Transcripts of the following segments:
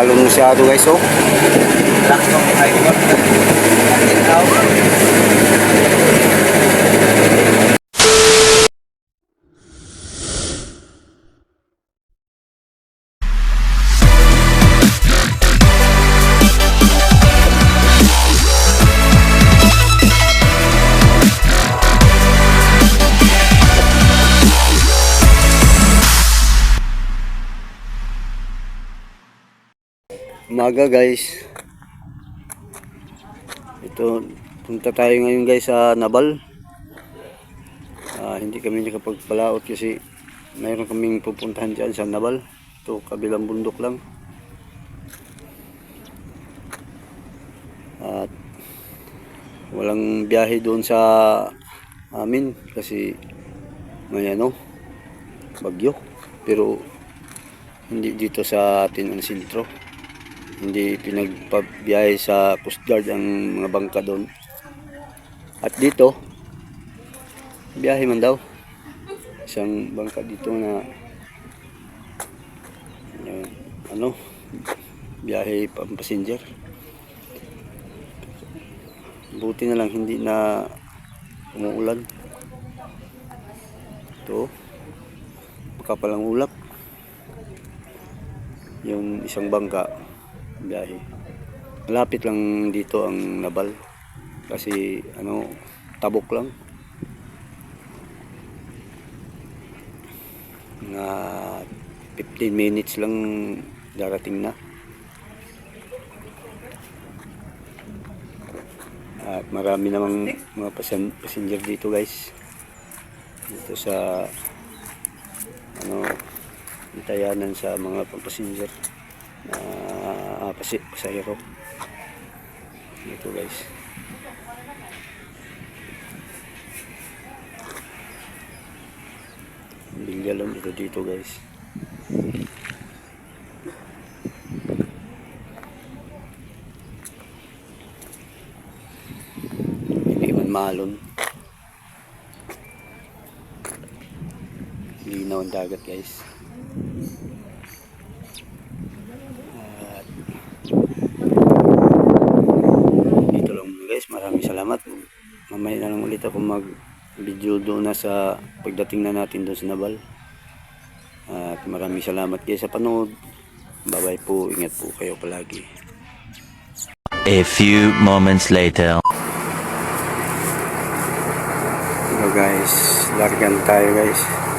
Maalon masyado guys oh. Laktong fiber. Ikaw. Umaga guys. Ito, punta tayo ngayon guys sa Nabal. Ah, hindi kami nakapagpalaot kasi mayroon kaming pupuntahan dyan sa Nabal. Ito, kabilang bundok lang. At walang biyahe doon sa amin kasi may ano, bagyo. Pero hindi dito sa atin ang sentro hindi pinagpabiyahe sa Coast Guard ang mga bangka doon. At dito, biyahe man daw. Isang bangka dito na yun, ano, biyahe pang passenger. Buti na lang hindi na umuulan. Ito, makapalang ulap. Yung isang bangka, biyahe. Malapit lang dito ang Nabal kasi ano tabok lang. Mga 15 minutes lang darating na. At marami namang mga passenger dito guys. Dito sa ano intayanan sa mga passenger na uh, pasi pasahero dito guys. Bilyalan ito dito guys. Hindi man malon. Linaw ang dagat guys At dito lang muna guys maraming salamat mamaya na lang ulit ako mag video doon na sa pagdating na natin doon sa Nabal. At maraming salamat guys sa panood. Bye bye po. Ingat po kayo palagi. A few moments later. hello guys. Largan tayo guys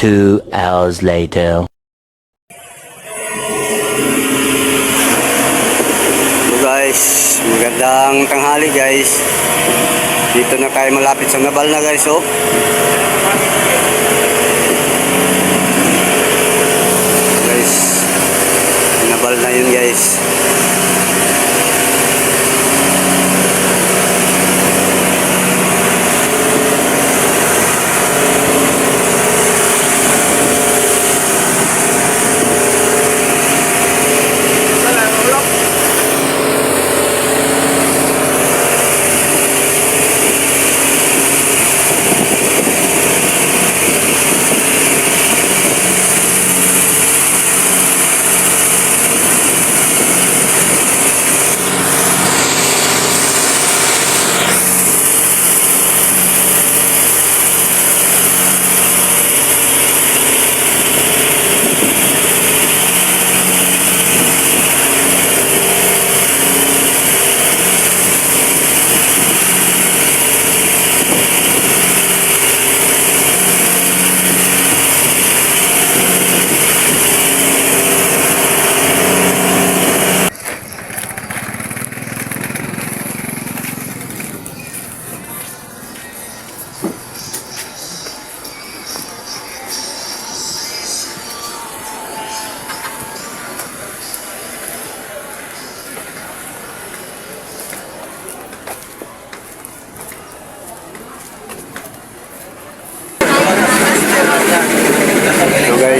Two hours later. So guys, magandang tanghali guys. Dito na tayo malapit sa Nabal na guys, oh. Guys, Nabal na yun guys.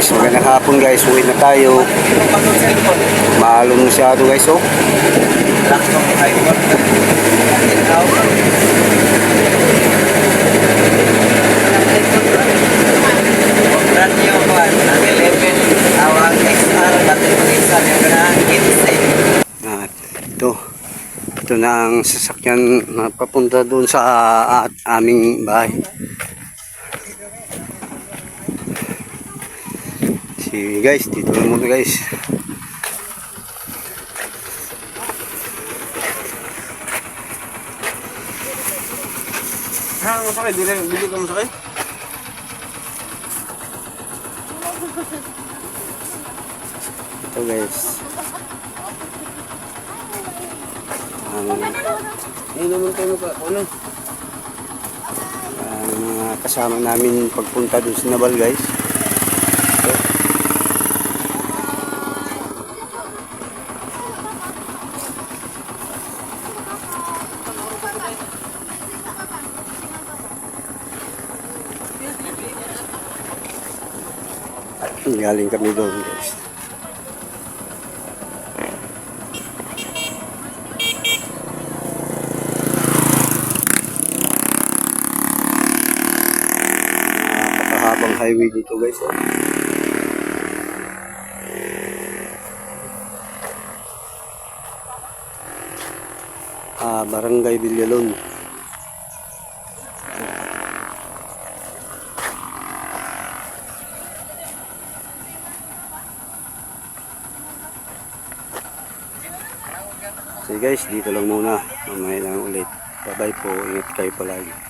Guys, magandang hapon guys. Uwi na tayo. Maalon masyado guys, oh. Langsung tayo ko. Natin out. Brand new one. Ang 11. Awang XR. Battery ko isa. Yung na 15. At ito. Ito na ang sasakyan na papunta doon sa ah, aming bahay. Si guys, dito na muna guys. Ha, masakit. Dili, dili ka masakit? Ito guys. Ang Ay, naman kayo pa. Ano? ang mga kasama namin pagpunta doon sa Nabal guys. Galing kami doon guys. Napakahabang highway dito guys. Oh. Ah, Barangay Villalon. So guys, dito lang muna. Mamaya lang ulit. Bye-bye po. Ingat kayo palagi.